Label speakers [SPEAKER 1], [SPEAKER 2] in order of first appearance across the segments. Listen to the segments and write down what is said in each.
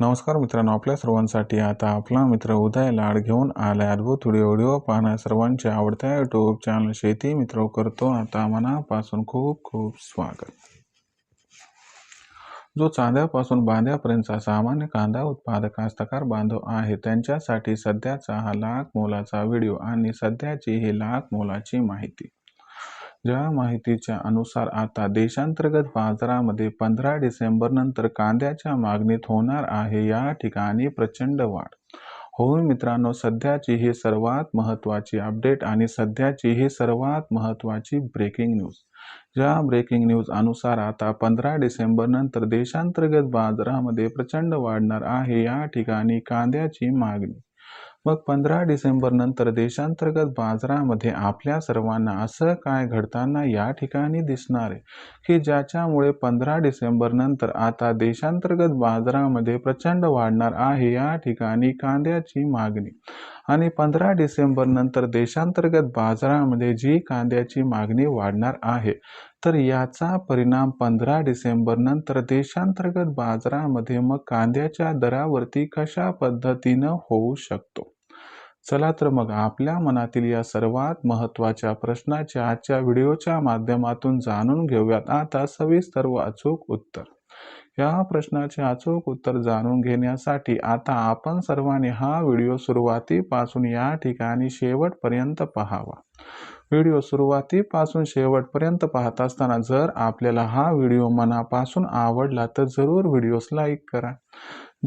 [SPEAKER 1] नमस्कार मित्रांनो आपल्या सर्वांसाठी आता आपला मित्र उदय लाड घेऊन आला अद्भुत व्हिडिओ व्हिडिओ पाहण्या सर्वांचे आवडत्या यूट्यूब चॅनल शेती मित्र करतो. आता मनापासून खूप खूप स्वागत. जो चांद्यापासून बांध्यापर्यंतचा सामान्य कांदा उत्पादक कास्तकार बांधव आहे त्यांच्यासाठी सध्याचा हा लाख मोलाचा व्हिडिओ आणि सध्याची ही लाख मोलाची माहिती. ज्या माहितीच्या अनुसार आता देशांतर्गत बाजारामध्ये पंधरा डिसेंबर नंतर कांद्याच्या मागणीत होणार आहे या ठिकाणी प्रचंड वाढ. हो मित्रांनो सध्याची ही सर्वात महत्त्वाची अपडेट आणि सध्याची ही सर्वात महत्त्वाची ब्रेकिंग न्यूज. ज्या ब्रेकिंग न्यूज अनुसार आता पंधरा डिसेंबर नंतर देशांतर्गत बाजारामध्ये प्रचंड वाढणार आहे या ठिकाणी कांद्याची मागणी. मग पंधरा डिसेंबर नंतर देशांतर्गत बाजारामध्ये आपल्या सर्वांना असं काय घडताना या ठिकाणी दिसणार आहे? की ज्याच्यामुळे पंधरा डिसेंबर नंतर आता देशांतर्गत बाजारामध्ये प्रचंड वाढणार आहे या ठिकाणी कांद्याची मागणी. आणि पंधरा डिसेंबर नंतर देशांतर्गत बाजारामध्ये जी कांद्याची मागणी वाढणार आहे तर याचा परिणाम पंधरा डिसेंबर नंतर देशांतर्गत बाजारामध्ये मग कांद्याच्या दरावरती कशा पद्धतीनं होऊ शकतो? चला तर मग आपल्या मनातील या सर्वात महत्त्वाच्या प्रश्नाच्या आजच्या व्हिडिओच्या माध्यमातून जाणून घेऊयात. आता सविस्तर व अचूक उत्तर. या प्रश्नाचे अचूक उत्तर जाणून घेण्यासाठी आता आपण सर्वांनी हा व्हिडिओ सुरुवातीपासून या ठिकाणी शेवटपर्यंत पहावा. व्हिडिओ सुरुवातीपासून शेवटपर्यंत पाहत असताना जर आपल्याला हा व्हिडिओ मनापासून आवडला तर जरूर व्हिडिओस लाईक करा.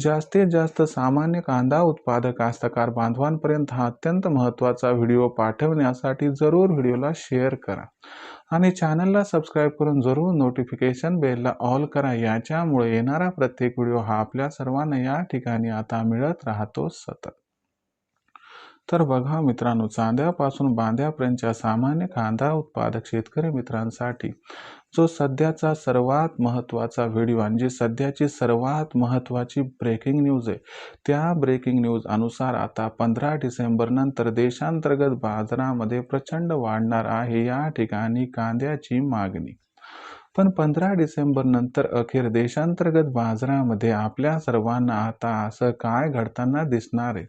[SPEAKER 1] जास्तीत जास्त सामान्य कांदा उत्पादक कास्तकार बांधवांपर्यंत हा अत्यंत महत्त्वाचा व्हिडिओ पाठवण्यासाठी जरूर व्हिडिओला शेअर करा आणि चॅनलला सबस्क्राईब करून जरूर नोटिफिकेशन बेलला ऑल करा. याच्यामुळे येणारा प्रत्येक व्हिडिओ हा आपल्या सर्वांना या ठिकाणी आता मिळत राहतो सतत. तर बघा मित्रांनो चांद्यापासून बांध्यापर्यंतच्या सामान्य कांदा उत्पादक शेतकरी मित्रांसाठी जो सध्याचा सर्वात महत्त्वाचा व्हिडिओ आणि जी सध्याची सर्वात महत्त्वाची ब्रेकिंग न्यूज आहे त्या ब्रेकिंग न्यूज अनुसार आता पंधरा डिसेंबरनंतर देशांतर्गत बाजारामध्ये प्रचंड वाढणार आहे. या ठिकाणी कांद्याची मागणी पण पंधरा डिसेंबर नंतर अखेर देशांतर्गत बाजारामध्ये आपल्या सर्वांना आता असं काय घडताना दिसणार आहे?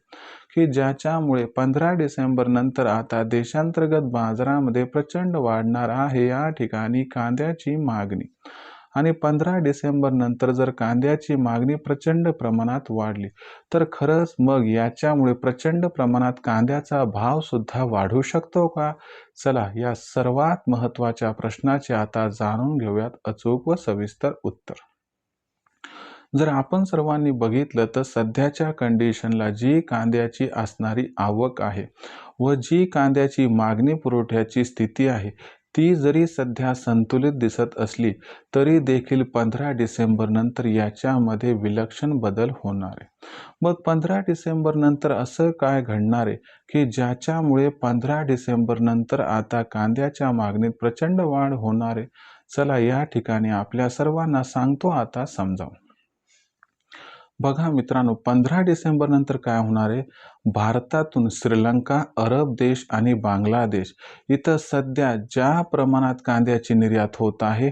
[SPEAKER 1] की ज्याच्यामुळे पंधरा डिसेंबर नंतर आता देशांतर्गत बाजारामध्ये प्रचंड वाढणार आहे या ठिकाणी कांद्याची मागणी. आणि पंधरा डिसेंबर नंतर जर कांद्याची मागणी प्रचंड प्रमाणात वाढली तर खरंच मग याच्यामुळे प्रचंड प्रमाणात कांद्याचा भाव सुद्धा वाढू शकतो का? चला या सर्वात महत्त्वाच्या प्रश्नाचे आता जाणून घेऊयात अचूक व सविस्तर उत्तर. जर आपण सर्वांनी बघितलं तर सध्याच्या कंडिशनला जी कांद्याची असणारी आवक आहे व जी कांद्याची मागणी पुरवठ्याची स्थिती आहे ती जरी सध्या संतुलित दिसत असली तरी देखील पंधरा डिसेंबर नंतर याच्यामध्ये विलक्षण बदल होणार आहे. मग पंधरा डिसेंबर नंतर असं काय घडणार आहे की ज्याच्यामुळे पंधरा डिसेंबर नंतर आता कांद्याच्या मागणीत प्रचंड वाढ होणार आहे? चला या ठिकाणी आपल्या सर्वांना सांगतो आता समजावून. बघा मित्रांनो पंधरा डिसेंबर नंतर काय होणार आहे? भारतातून श्रीलंका अरब देश आणि बांगलादेश इथं सध्या ज्या प्रमाणात कांद्याची निर्यात होत आहे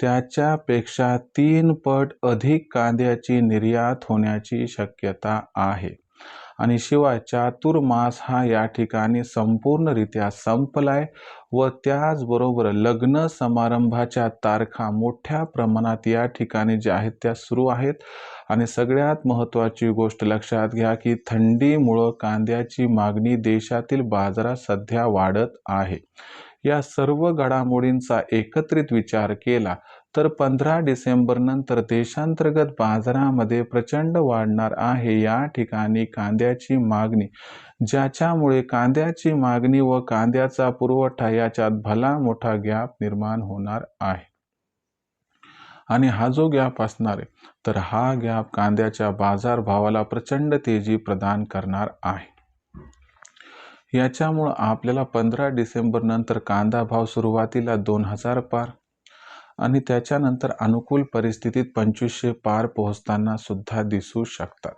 [SPEAKER 1] त्याच्यापेक्षा तीन पट अधिक कांद्याची निर्यात होण्याची शक्यता आहे. आणि शिवाय चातुर्मास हा या ठिकाणी संपूर्णरित्या संपलाय व त्याचबरोबर लग्न समारंभाच्या तारखा मोठ्या प्रमाणात या ठिकाणी ज्या आहेत त्या सुरू आहेत. आणि सगळ्यात महत्त्वाची गोष्ट लक्षात घ्या की थंडीमुळं कांद्याची मागणी देशातील बाजारात सध्या वाढत आहे. या सर्व घडामोडींचा एकत्रित विचार केला तर पंधरा डिसेंबर नंतर देशांतर्गत बाजारामध्ये प्रचंड वाढणार आहे. या ठिकाणी कांद्याची मागणी ज्याच्यामुळे कांद्याची मागणी व कांद्याचा पुरवठा याच्यात भला मोठा गॅप निर्माण होणार आहे. आणि हा जो गॅप असणार आहे तर हा गॅप कांद्याच्या बाजारभावाला प्रचंड तेजी प्रदान करणार आहे. याच्यामुळं आपल्याला पंधरा डिसेंबर नंतर कांदा भाव सुरुवातीला दोन हजार पार आणि त्याच्यानंतर अनुकूल परिस्थितीत पंचवीसशे पार पोहोचताना सुद्धा दिसू शकतात.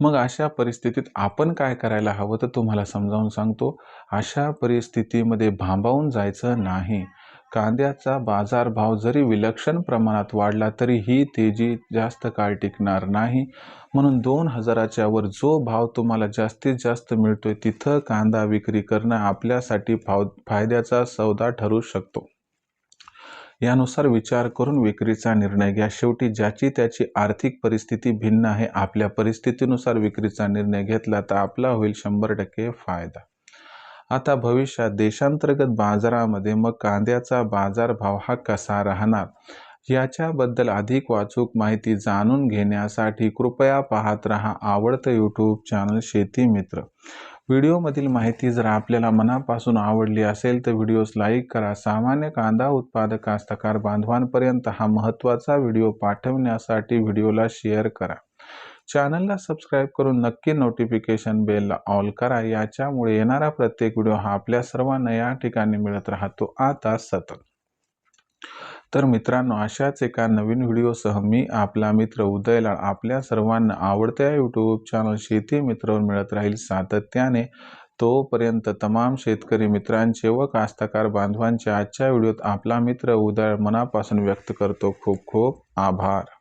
[SPEAKER 1] मग अशा परिस्थितीत आपण काय करायला हवं तर तुम्हाला समजावून सांगतो अशा परिस्थितीमध्ये भांबावून जायचं नाही. कांद्याचा बाजारभाव जरी विलक्षण प्रमाणात वाढला तरी ही तेजी जास्त काळ टिकणार नाही. म्हणून दोन हजाराच्या वर जो भाव तुम्हाला जास्तीत जास्त मिळतोय तिथं कांदा विक्री करणं आपल्यासाठी फाव फायद्याचा सौदा ठरू शकतो. यानुसार विचार करून विक्रीचा निर्णय घ्या. शेवटी ज्याची त्याची आर्थिक परिस्थिती भिन्न आहे आपल्या परिस्थितीनुसार विक्रीचा निर्णय घेतला तर आपला होईल शंभर टक्के फायदा. आता भविष्यात देशांतर्गत बाजारामध्ये मग कांद्याचा बाजारभाव हा कसा राहणार? याच्याबद्दल अधिक वाचूक माहिती जाणून घेण्यासाठी कृपया पाहत रहा आवडतं यूट्यूब चॅनल शेती मित्र. व्हिडिओमधील माहिती जर आपल्याला मनापासून आवडली असेल तर व्हिडिओस लाईक करा. सामान्य कांदा उत्पादक कास्तकार बांधवांपर्यंत हा महत्त्वाचा व्हिडिओ पाठवण्यासाठी व्हिडिओला शेअर करा. चॅनलला सबस्क्राईब करून नक्की नोटिफिकेशन बेलला ऑल करा. याच्यामुळे येणारा प्रत्येक व्हिडिओ हा आपल्या सर्वांना या ठिकाणी मिळत राहतो. आता सतत. तर मित्रांनो अशाच एका नवीन व्हिडिओसह मी आपला मित्र उदयला आपल्या सर्वांना आवडत्या यूट्यूब चॅनल शेती मित्रवर मिळत राहील सातत्याने. तोपर्यंत तमाम शेतकरी मित्रांचे व कास्तकार बांधवांचे आजच्या व्हिडिओत आपला मित्र उदय मनापासून व्यक्त करतो. खूप खूप आभार.